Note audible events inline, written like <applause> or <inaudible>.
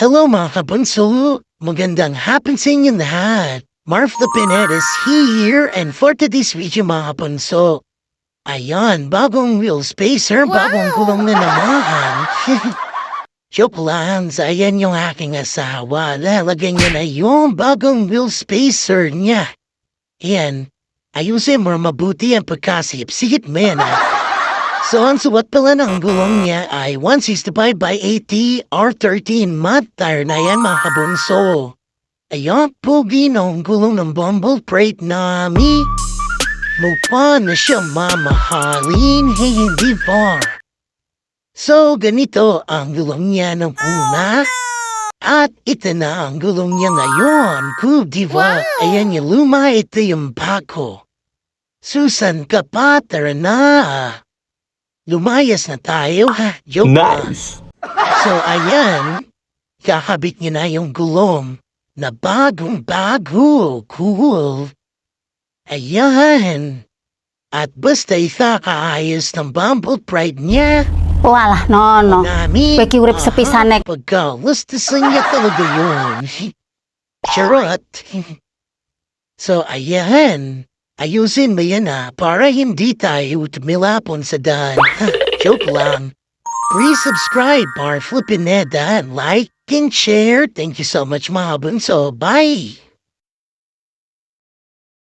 Hello mga kabunso! Magandang hapon sa inyo lahat! Marv the Pinhead is here and for today's video mga kabunso, ayan, bagong wheel spacer, bagong kulong na naman. <laughs> Joke lang, ayan yung aking asawa. Lalagyan niya na yung bagong wheel spacer niya. Ayan, ayusin mo mabuti ang pagkasip-sikip men ah. So, ang suwat pala ng gulong niya ay 165 by 80 R13 mud tire na yan mga kabunso. Ayan, pogi ng gulong ng Bumble Freight nami. Mukha na siya mamahalin, hey, hindi far. So, ganito ang gulong niya ng una. At ito na ang gulong niya ngayon. Cool, di ba? Ayan yung luma, ito yung bago. Susan ka pa, tara na. Lumayas na tayo, ha? Joke lang. Nice. So, ayan. Kakabit niya na yung gulong na bagong bago. Cool. Ayan. At basta ikakaayos ng Bumble Pride niya, Walah, nono. namin. Kwe kiurip sa pisanek. Pagkalustasan niya talaga yun. <laughs> Charot. <laughs> so, ayan. Ayusin mo yan ah, para hindi tayo tumilapon sa daan. Joke lang. Please subscribe or flippin' that and like and share. Thank you so much, mga bunso. Bye!